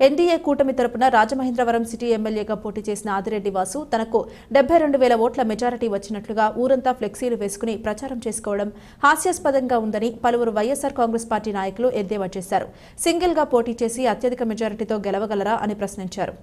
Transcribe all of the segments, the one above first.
NDA కూటమి తరపున Rajamahendravaram city ఎమ్మెల్యేగా పోటీ చేసిన ఆదిరెడ్డి వాసు తనకు డెబ్బై రెండు వేల ఓట్ల మెజారిటీ వచ్చినట్లుగా ఊరంతా ఫ్లెక్సీలు వేసుకుని ప్రచారం చేసుకోవడం హాస్యాస్పదంగా ఉందని పలువురు వైఎస్సార్ కాంగ్రెస్ పార్టీ నాయకులు ఎద్దేవా చేశారు. సింగిల్గా పోటీ చేసి అత్యధిక మెజారిటీతో గెలవగలరా అని ప్రశ్నించారు.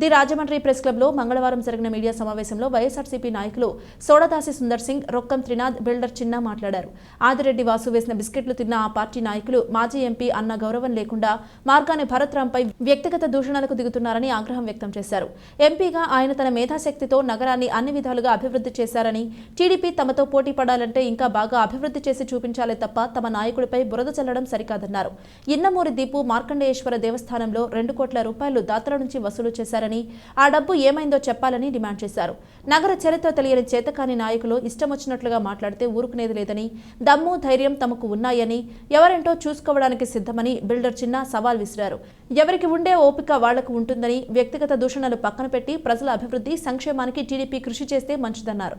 ది రాజమండ్రి ప్రెస్ క్లబ్లో మంగళవారం జరిగిన మీడియా సమావేశంలో వైఎస్ఆర్సీపీ నాయకులు సోడదాసి సుందర్ సింగ్ రొక్కం త్రినాథ్ బిల్డర్ చిన్న మాట్లాడారు. ఆదిరెడ్డి వాసు వేసిన బిస్కెట్లు తిన్న ఆ పార్టీ నాయకులు మాజీ ఎంపీ అన్న గౌరవం లేకుండా మార్గాని భరత్రాంపై వ్యక్తిగత దూషణలకు దిగుతున్నారని ఆగ్రహం వ్యక్తం చేశారు. ఎంపీగా ఆయన తన మేధాశక్తితో నగరాన్ని అన్ని విధాలుగా అభివృద్ధి చేశారని టీడీపీ తమతో పోటీ పడాలంటే ఇంకా బాగా అభివృద్ధి చేసి చూపించాలే తప్ప తమ నాయకుడిపై బురద చల్లడం సరికాదన్నారు. ఇన్నమూరి దీపు మార్కండేశ్వర దేవస్థానంలో రెండు కోట్ల రూపాయలు దాతల నుంచి వసూలు చేశారు. చేశారని ఆ డబ్బు ఏమైందో చెప్పాలని డిమాండ్ చేశారు. నగర చరిత్ర తెలియని చేతకాని నాయకులు ఇష్టం వచ్చినట్లుగా మాట్లాడితే ఊరుకునేది లేదని దమ్ము ధైర్యం తమకు ఉన్నాయని ఎవరేంటో చూసుకోవడానికి సిద్ధమని బిల్డర్ చిన్న సవాల్ విసిరారు. ఎవరికి ఉండే ఓపిక వాళ్ళకు ఉంటుందని వ్యక్తిగత దూషణలు పక్కన పెట్టి ప్రజల అభివృద్ధి సంక్షేమానికి టీడీపీ కృషి చేస్తే మంచిదన్నారు.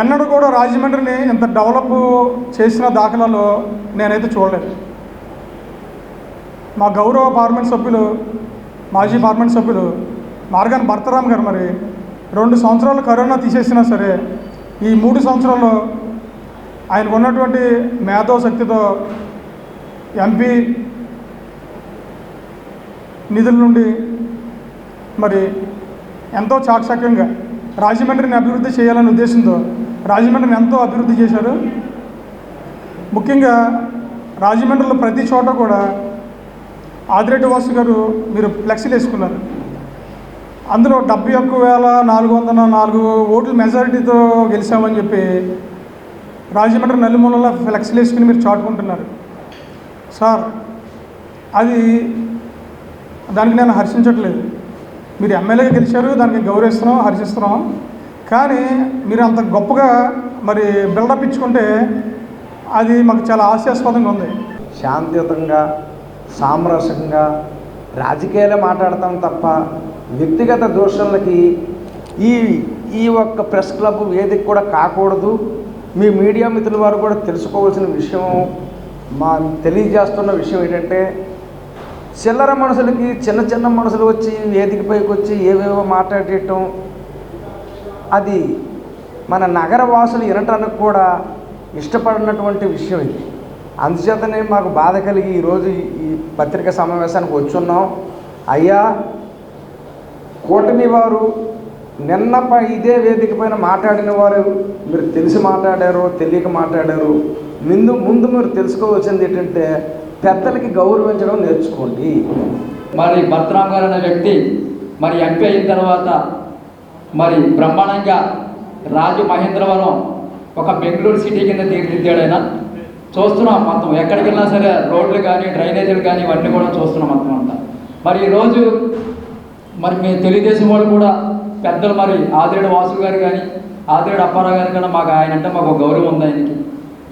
ఎన్నడూ కూడా రాజమండ్రిని ఇంత డెవలప్ చేసిన దాఖలాలు నేనైతే చూడలేదు. మా గౌరవ పార్లమెంట్ సభ్యులు మాజీ పార్లమెంట్ సభ్యులు మార్గాన్ భర్తరామ్ గారు మరి రెండు సంవత్సరాలు కరోనా తీసేసినా సరే ఈ మూడు సంవత్సరాల్లో ఆయనకు ఉన్నటువంటి మేధో శక్తితో ఎంపీ నిధుల నుండి మరి ఎంతో చాకచక్యంగా రాజమండ్రిని అభివృద్ధి చేయాలనే ఉద్దేశంతో రాజమండ్రిని ఎంతో అభివృద్ధి చేశారు. ముఖ్యంగా రాజమండ్రిలో ప్రతి చోట కూడా ఆదిరెడ్డి వాసు గారు మీరు ఫ్లెక్సీలు వేసుకున్నారు. అందులో డెబ్బై ఒక్క వేల నాలుగు వందల నాలుగు ఓట్ల మెజారిటీతో గెలిచామని చెప్పి రాజమండ్రి నలుమూలలో ఫ్లెక్సీలు వేసుకుని మీరు చాటుకుంటున్నారు. సార్ అది దానికి నేను హర్షించట్లేదు. మీరు ఎమ్మెల్యేగా గెలిచారు దానికి గౌరవిస్తున్నాం హర్షిస్తున్నాం. కానీ మీరు అంత గొప్పగా మరి బిల్డప్ ఇచ్చుకుంటే అది మాకు చాలా హాస్యాస్పదంగా ఉంది. శాంతియుతంగా సామరస్యంగా రాజకీయాలే మాట్లాడతాం తప్ప వ్యక్తిగత దూషణలకి ఈ ఈ ఒక్క ప్రెస్ క్లబ్ వేదిక కూడా కాకూడదు. మీ మీడియా మిత్రుల వారు కూడా తెలుసుకోవాల్సిన విషయం మా తెలియజేస్తున్న విషయం ఏంటంటే చిల్లర మనుషులకి చిన్న చిన్న మనుషులు వచ్చి వేదికపైకి వచ్చి ఏవేవో మాట్లాడటం అది మన నగర వాసులు వినటానికి కూడా ఇష్టపడినటువంటి విషయం ఇది. అందుచేతనే మాకు బాధ కలిగి ఈరోజు ఈ పత్రికా సమావేశానికి వచ్చున్నాం. అయ్యా కూటమి వారు నిన్న ప- ఇదే వేదిక పైన మాట్లాడిన వారు మీరు తెలిసి మాట్లాడారు తెలియక మాట్లాడారు ముందు ముందు మీరు తెలుసుకోవాల్సింది ఏంటంటే పెద్దలకి గౌరవించడం నేర్చుకోండి. మరి భద్రాం గారు అనే వ్యక్తి మరి ఎంపీ అయిన తర్వాత మరి బ్రహ్మాండంగా రాజు మహేంద్రవరం ఒక బెంగళూరు సిటీ కింద తీర్చిదిద్దాడు చూస్తున్నాం మొత్తం. ఎక్కడికి వెళ్ళినా సరే రోడ్లు కానీ డ్రైనేజీలు కానీ ఇవన్నీ కూడా చూస్తున్నాం మొత్తం అంతా. మరి ఈరోజు మరి మీ తెలుగుదేశం వాళ్ళు కూడా పెద్దలు మరి ఆదిరేడు వాసు గారు కానీ ఆదిరేడు అప్పారావు గారు కానీ మాకు ఆయన అంటే మాకు గౌరవం ఉంది ఆయనకి.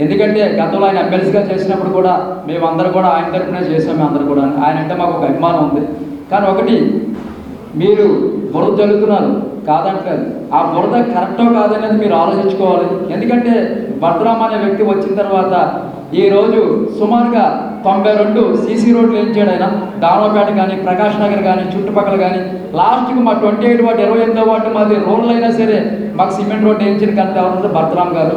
ఎందుకంటే గతంలో ఆయన ఎమ్మెల్సీగా చేసినప్పుడు కూడా మేమందరం కూడా ఆయన తరఫునే చేసాం అందరూ కూడా. ఆయన అంటే మాకు ఒక అభిమానం ఉంది. కానీ ఒకటి మీరు బురద జరుగుతున్నారు కాదంటలేదు ఆ బురద కరెక్టో కాదనేది మీరు ఆలోచించుకోవాలి. ఎందుకంటే భద్రామ అనే వ్యక్తి వచ్చిన తర్వాత ఈ రోజు సుమారుగా తొంభై రెండు సీసీ రోడ్లు వేయించాడు ఆయన? దానోపేట కానీ ప్రకాష్ నగర్ కానీ చుట్టుపక్కల కానీ లాస్ట్కి మా ట్వంటీ ఎయిట్ వాటి ఇరవై ఎనిమిదో వాటి మాది రోడ్లు అయినా సరే మాకు సిమెంట్ రోడ్ వేయించిన కనుక ఎవరంటే భద్రాం గారు.